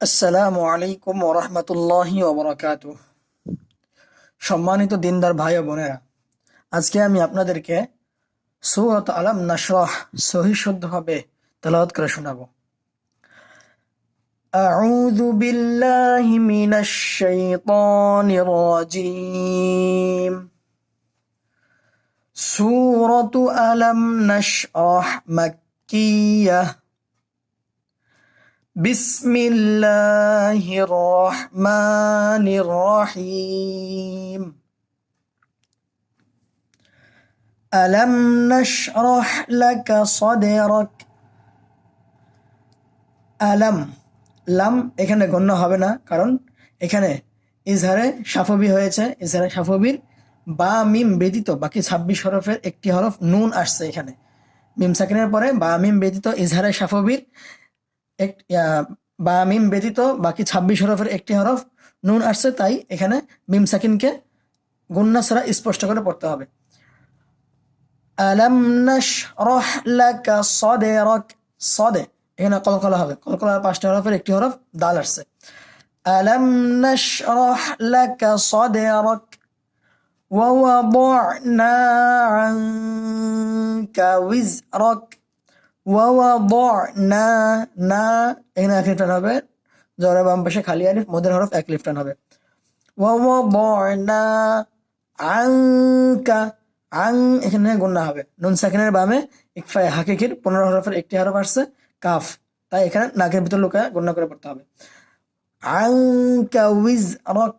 আসসালামু আলাইকুম ওরহমতুল্লাহি ওবরাকাত সম্মানিত দিনদার ভাই ও বোনেরা আজকে আমি আপনাদেরকে সূরাত আলাম নাশরাহ সহি শুদ্ধভাবে তেলাওয়াত করে শোনাবো أعوذ بالله من الشيطان الرجيم سورة ألم نشرح مكية بسم الله الرحمن الرحيم ألم نشرح لك صدرك আলাম লাম এখানে গণ্য হবে না কারণ এখানে ইজহারে সাফবি হয়েছে ইজহারে সাফবির বা মিম ব্যতীত বাকি ছাব্বিশ হরফের একটি হরফ নুন আসছে এখানে মিম সাকিনের পরে বা মিম ব্যতীত ইজহারে সাফবির এক আহ, বা মিম ব্যতীত বাকি ছাব্বিশ হরফের একটি হরফ নুন আসছে তাই এখানে মিম সাকিনকে গুন্না ছাড়া স্পষ্ট করে পড়তে হবে আলাম নাশরাহ লাকা সাদরাক সাদে এখানে কলকলা হবে কলকলার পাঁচটা হরফের একটি হরফ দাল আসছে আলাম নাশরাহ লাকা সাদরাক ووضعنا عنك وزرك ووضعنا না এখানে এক লিফটান হবে জরে বাম পাশে খালি আলিফ মদের হরফ এক লিফটান হবে ووضعنا عنك আং এখানে গুন্না হবে নুন সাকিনের বামে ইকফায় হাকিকির পনেরো হরফের একটি হরফ আসছে কাফ তাই এখানে নাকের ভিতর লুকায় গুন্না করে পড়তে হবে আংকা উইজরক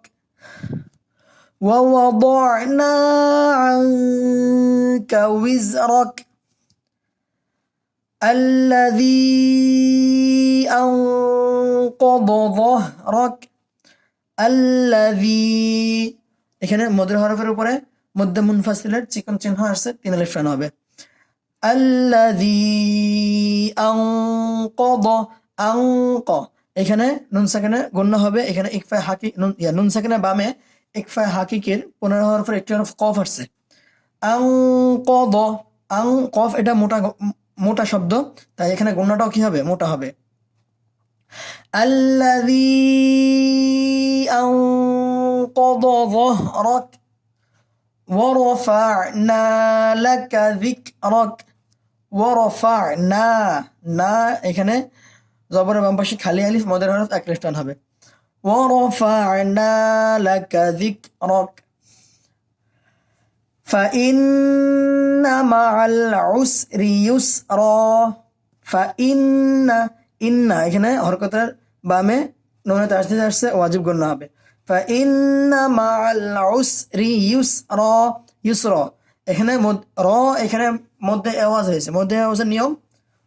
ووضعنا عنك وزرك الذي أنقض ظهرك الذي এখানে মধুর হরফের উপরে মধ্য মুনফাসিলের চিকন চিহ্ন আসছে তিন আলিফ টান হবে الذي أنقض أنق এখানে নুন সাকিনে গণ্য হবে এখানে ইকফায় হাকি নুন ইয়া, নুন সাকিনে বামে ইকফায় হাকিকের পনেরো হরফের একটি হরফ কফ আসছে আং কদ আং কফ এটা মোটা গ- মোটা শব্দ তাই এখানে গণ্যটাও কি হবে মোটা হবে الذي أنقض ظهرك ورفعنا لك ذكرك ورفعنا না এখানে জবরের বাম পাশে খালি আলিফ মদের হরফ এক লিফটান হবে ورفعنا لك ذكرك فإن مع العسر يسرا فإن إن এখানে হরকতের বামে নুনে তাসদিদ আসছে ওয়াজিব গণ্য হবে فإن مع العسر يسرا يسرا এখানে মদ- র এখানে মধ্যে আওয়াজ হয়েছে মধ্যে আওয়াজের নিয়ম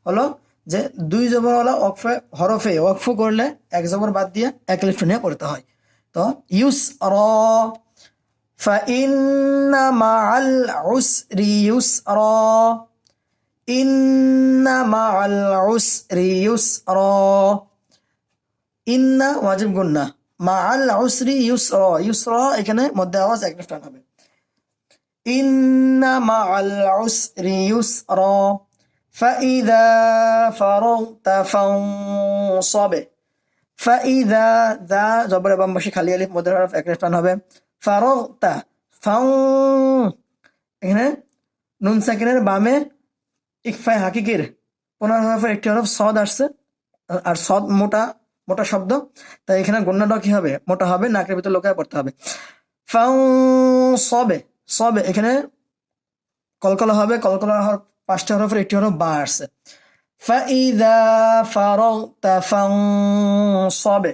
হলো যে দুই জবর হলো ওয়াকফে হরফে ওয়াকফ করলে এক জবর বাদ দিয়ে এক লিফট নিয়ে পড়তে হয় তো ইউস র فإن مع العسر يسرا إن مع العسر يسرا إن ওয়াজিব গুন্না মা আল উসরি ইউসরা ইউসরা এখানে মধ্যে আওয়াজ এক লিফটান হবে إن مع العسر يسرا فإذا فرغت فانصب فإذا ذا জবর বাম পাশে খালি আলিফ মধ্যে হরফ এক লিফটান হবে ফারগতা ফাউ এখানে নুন সাকিনের বামে ইকফায় হাকিকের, পনেরো হরফের একটি হরফ সদ আসছে, আর সদ মোটা মোটা শব্দ। তাই এখানে গণ্যটা কি হবে? মোটা হবে, নাকের ভিতরে লোকায় পড়তে হবে। ফাউ সবে সবে, এখানে কলকলা হবে, কলকলা হরফ পাঁচটা হরফের একটি হরফ বা আসছে। ফাইদা ফারগতা ফাউ সবে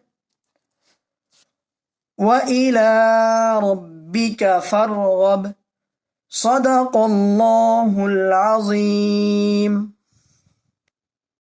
وإلى ربك فارغب. صدق الله العظيم.